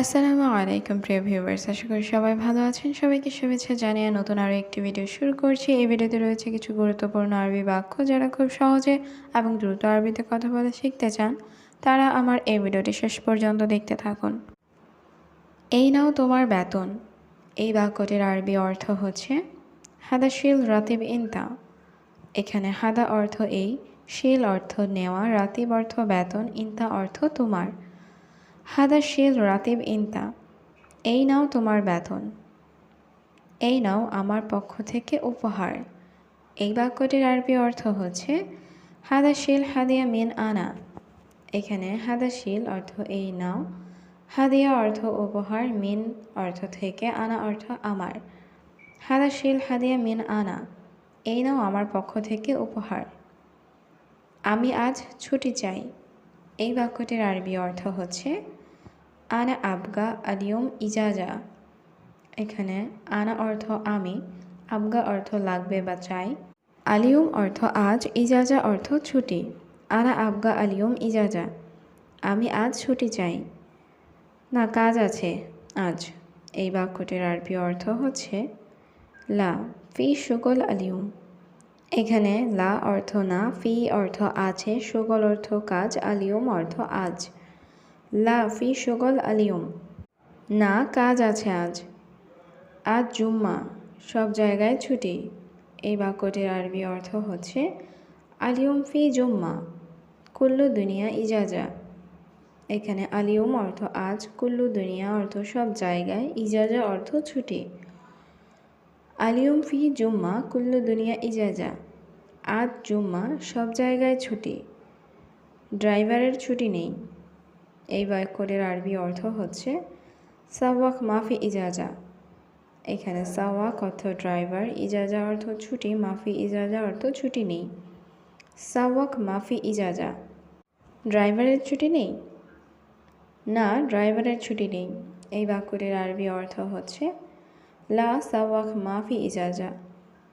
আসসালামু আলাইকুম, প্রিয় ভিউয়ার্স। আশা করি সবাই ভালো আছেন। সবাইকে শুভেচ্ছা জানিয়ে নতুন আরও একটি ভিডিও শুরু করছি। এই ভিডিওতে রয়েছে কিছু গুরুত্বপূর্ণ আরবি বাক্য যারা খুব সহজে এবং দ্রুত আরবিতে কথা বলে শিখতে চান। তারা আমার এই ভিডিওটি শেষ পর্যন্ত দেখতে থাকুন। এই নাও তোমার বেতন। এই বাক্যটির আরবি অর্থ হচ্ছে, হাদা শিল রাতিব ইনতা। এখানে হাদা অর্থ এই, শিল অর্থ নেওয়া, রাতিব অর্থ বেতন, ইনতা অর্থ তোমার। হাদা শিল রাতিব ইনতা। এই নাও তোমার বেতন। এই নাও আমার পক্ষ থেকে উপহার। এই বাক্যটির আরবি অর্থ হচ্ছে, হাদা শিল হাদিয়া মিন আনা। এখানে হাদা শিল অর্থ এই নাও। হাদিয়া অর্থ উপহার, মিন অর্থ থেকে আনা অর্থ আমার। হাদা শিল হাদিয়া মিন আনা। এই নাও আমার পক্ষ থেকে উপহার। আমি আজ ছুটি চাই। এই বাক্যটির আরবি অর্থ হচ্ছে আনা আবগা আলিয়ম ইজাজা। এখানে আনা অর্থ আমি, আবগা অর্থ লাগবে বা চাই। আলিয়ম অর্থ আজ, ইজাজা অর্থ ছুটি। আনা আবগা আলিয়ম ইজাজা। আমি আজ ছুটি চাই। না, কাজ আছে আজ। এই বাক্যটির আরবি অর্থ হচ্ছে লা, ফি সুগল আলিয়ম। এখানে লা অর্থ না, ফি অর্থ আছে, সুগল অর্থ কাজ, আলিয়ম অর্থ আজ। লা ফি সুগল আলিয়ম না, কাজ আছে আজ। আজ জুম্মা, সব জায়গায় ছুটি। এই বাক্যটির আরবি অর্থ হচ্ছে আলিয়ম ফি জুম্মা, কুল্লু দুনিয়া ইজাজা। এখানে আলিয়ম অর্থ আজ, কুল্লু দুনিয়া অর্থ সব জায়গায়, ইজাজা অর্থ ছুটি। আলিয়ম ফি জুম্মা, কুল্লু দুনিয়া ইজাজা। আজ জুম্মা, সব জায়গায় ছুটি। ড্রাইভারের ছুটি নেই। এই বাক্যটির আরবি অর্থ হচ্ছে, সাওয়াক মাফি ইজাজা। এখানে সাওয়াক অর্থ ড্রাইভার, ইজাজা অর্থ ছুটি, মাফি ইজাজা অর্থ ছুটি নেই। সাওয়াক মাফি ইজাজা। ড্রাইভারের ছুটি নেই? না, ড্রাইভারের ছুটি নেই। এই বাক্যটির আরবি অর্থ হচ্ছে, লা সাওয়াক মাফি ইজাজা।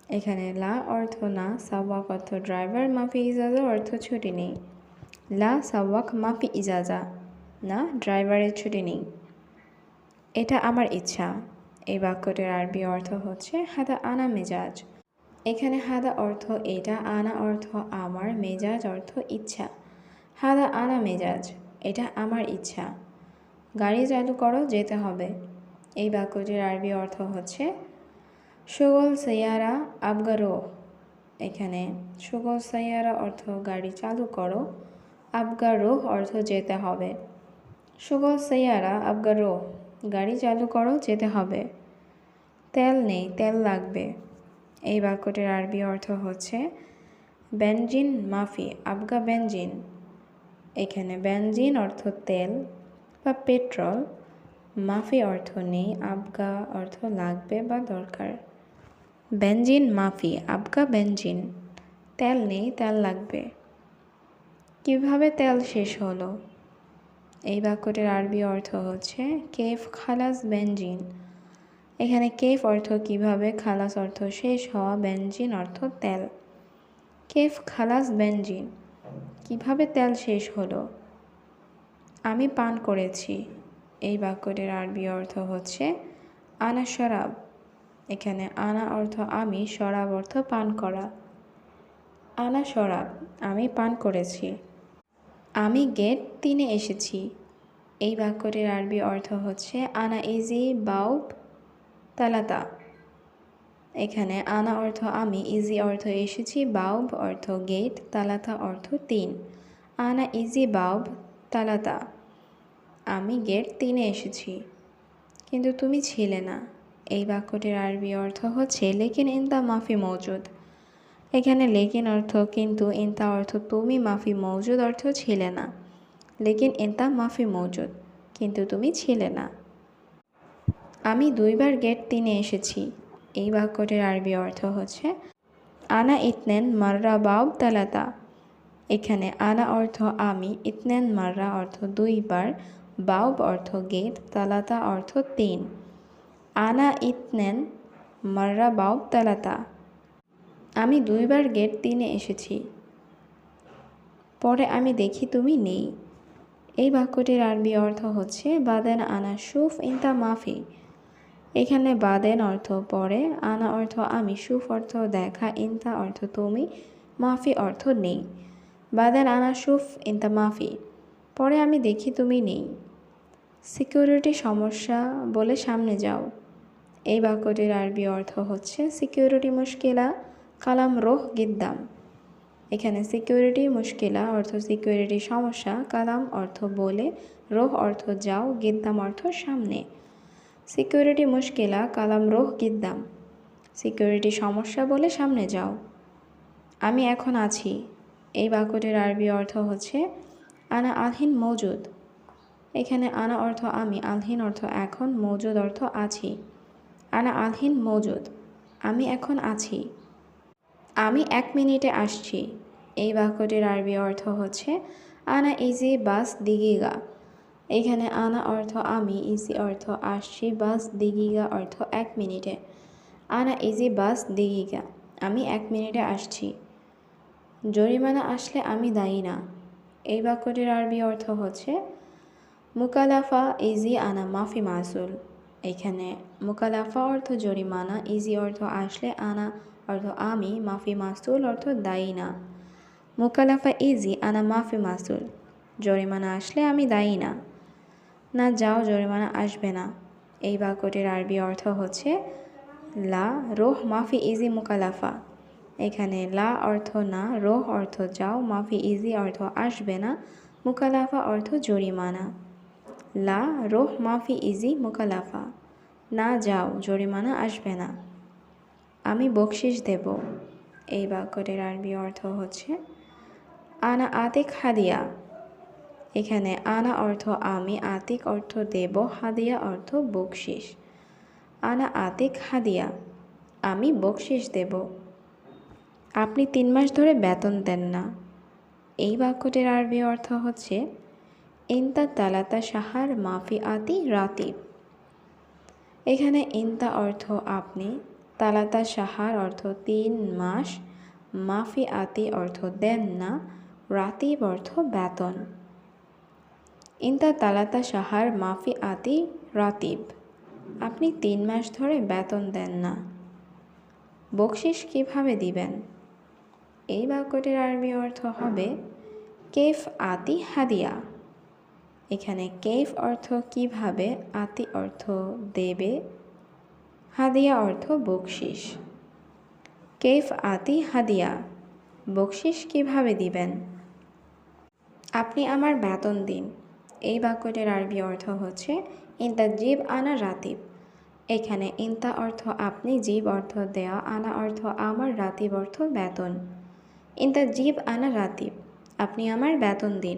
এখানে লা অর্থ না, সাওয়াক অর্থ ড্রাইভার, মাফি ইজাজা অর্থ ছুটি নেই। লা সাওয়াক মাফি ইজাজা। না? ড্রাইভারের ছুটি নেই। এটা আমার ইচ্ছা। এই বাক্যটির আরবি অর্থ হচ্ছে, হাদা আনা মেজাজ। এখানে হাদা অর্থ এটা, আনা অর্থ আমার, মেজাজ অর্থ ইচ্ছা। হাদা আনা মেজাজ এটা আমার ইচ্ছা। গাড়ি চালু করো, যেতে হবে। এই বাক্যটির আরবি অর্থ হচ্ছে, সুগল সৈয়ারা আবগারো। এখানে সুগল সৈয়ারা অর্থ গাড়ি চালু করো, আবগারো অর্থ যেতে হবে। সুগল সৈয়ারা আবগারো, গাড়ি চালু করো, যেতে হবে। তেল নেই, তেল লাগবে। এই বাক্যটির আরবি অর্থ হচ্ছে, বেনজিন মাফি, আবগা বেনজিন। এখানে বেনজিন অর্থ তেল বা পেট্রোল। মাফি অর্থ নেই, আবগা অর্থ লাগবে বা দরকার। বেনজিন মাফি, আবগা বেনজিন। তেল নেই, তেল লাগবে। কীভাবে তেল শেষ হলো? এই বাক্যটির আরবি অর্থ হচ্ছে কেফ খালাস বেনজিন। এখানে কেফ অর্থ কীভাবে, খালাস অর্থ শেষ হওয়া, বেনজিন অর্থ তেল। কেফ খালাস বেনজিন, কীভাবে তেল শেষ হলো? আমি পান করেছি। এই বাক্যটির আরবি অর্থ হচ্ছে আনা শরাব। এখানে আনা অর্থ আমি, শরাব অর্থ পান করা। আনা শরাব, আমি পান করেছি। আমি গেট তিনে এসেছি। এই বাক্যটির আরবি অর্থ হচ্ছে, আনা ইজি বাউব তালাতা। এখানে আনা অর্থ আমি, ইজি অর্থ এসেছি, বাউব অর্থ গেট, তালাতা অর্থ তিন। আনা ইজি বাউব তালাতা। আমি গেট তিনে এসেছি। কিন্তু তুমি ছিলে না। এই বাক্যটির আরবি অর্থ হচ্ছে, লেকিন ইনতা মাফি মৌজুদ এখানে লেকিন অর্থ কিন্তু ইনতা অর্থ তুমি মাফি মৌজুদ অর্থ ছিলে না। লেকিন ইনতা মাফি মৌজুদ কিন্তু তুমি ছিলে না। আমি দুইবার গেট তিনে এসেছি। এই বাক্যটির আরবি অর্থ হচ্ছে, আনা ইতনেন মাররা বাব তালাতা। এখানে আনা অর্থ আমি ইতনেন মাররা অর্থ দুইবার বাউব অর্থ গেট তালাতা অর্থ তিন আনা ইতনেন মাররা বাউব তালাতা। আমি দুইবার গেট তিনে এসেছি। পরে আমি দেখি তুমি নেই। এই বাক্যটির আরবি অর্থ হচ্ছে, বাদেন আনা সুফ ইনতা মাফি। এখানে বাদেন অর্থ পরে, আনা অর্থ আমি, সুফ অর্থ দেখা, ইনতা অর্থ তুমি, মাফি অর্থ নেই। বাদেন আনা সুফ ইনতা মাফি। পরে আমি দেখি তুমি নেই। সিকিউরিটি সমস্যা বলে সামনে যাও। এই বাক্যটির আরবি অর্থ হচ্ছে, সিকিউরিটি মুশকিলা কালাম রোহ গিদ্দাম। এখানে সিকিউরিটি মুশকিলা অর্থ সিকিউরিটি সমস্যা, কালাম অর্থ বলে, রোহ অর্থ যাও, গিদ্দাম অর্থ সামনে। সিকিউরিটি মুশকিলা, কালাম রোহ গিদ্দাম। সিকিউরিটি সমস্যা বলে সামনে যাও। আমি এখন আছি। এই বাক্যটির আরবি অর্থ হচ্ছে, আনা আলহিন মৌজুদ এখানে আনা অর্থ আমি, আলহিন অর্থ এখন মৌজুদ অর্থ আছি। আনা আলহিন মৌজুদ আমি এখন আছি। আমি এক মিনিটে আসছি। এই বাক্যটির আরবি অর্থ হচ্ছে, আনা ইজি বাস দিগিগা। এখানে আনা অর্থ আমি ইজি অর্থ আসছি বাস দিগিগা অর্থ এক মিনিটে। আনা ইজি বাস দিগিগা। আমি এক মিনিটে আসছি। জরিমানা আসলে আমি দায়ী না। এই বাক্যটির আরবি অর্থ হচ্ছে, মুকালাফা ইজি আনা মাফি মাসুল। এখানে মুকালাফা অর্থ জরিমানা, ইজি অর্থ আসলে আনা অর্থ আমি, মাফি মাসুল, অর্থ দায়ী না। মুকালাফা ইজি, আনা মাফি মাসুল। জরিমানা আসলে আমি দায়ী না। না যাও, জরিমানা আসবে না। এই বাক্যটির আরবি অর্থ হচ্ছে, লা, রোহ, মাফি ইজি, মুকালাফা। এখানে লা অর্থ না, রোহ অর্থ যাও, মাফি ইজি অর্থ আসবে না, মুকালাফা অর্থ জরিমানা। লা, রোহ, মাফি ইজি, মুকালাফা। না যাও, জরিমানা আসবে না। আমি বকশিস দেব। এই বাক্যটির আরবি অর্থ হচ্ছে, আনা আতিক হাদিয়া। এখানে আনা অর্থ আমি আতিক অর্থ দেব, হাদিয়া অর্থ বকশিস আনা আতিক হাদিয়া। আমি বকশিস দেব। আপনি তিন মাস ধরে বেতন দেন না। এই বাক্যটির আরবি অর্থ হচ্ছে, ইনতা তালাতা সাহার মাফি আতি রাতিব। এখানে ইনতা অর্থ আপনি। তালাতা সাহার অর্থ তিন মাস মাফি আতি অর্থ দেন না, রাতিব অর্থ বেতন। ইনতা তালাতা সাহার মাফি আতি রাতিব। আপনি তিন মাস ধরে বেতন দেন না। বকশিস কীভাবে দিবেন? এই বাক্যটির আরবি অর্থ হবে কেফ আতি হাদিয়া। এখানে কেফ অর্থ কীভাবে, আতি অর্থ দেবে হাদিয়া অর্থ বকশিস কেফ আতি হাদিয়া বকশিস কীভাবে দিবেন? আপনি আমার বেতন দিন। এই বাক্যটির আরবি অর্থ হচ্ছে, ইন্তা জীব আনা রাতিব। এখানে ইন্তা অর্থ, আপনি জীব অর্থ দেয়া, আনা অর্থ, আমার রাতিব অর্থ বেতন। ইন্তা জীব আনা রাতিব, আপনি আমার বেতন দিন।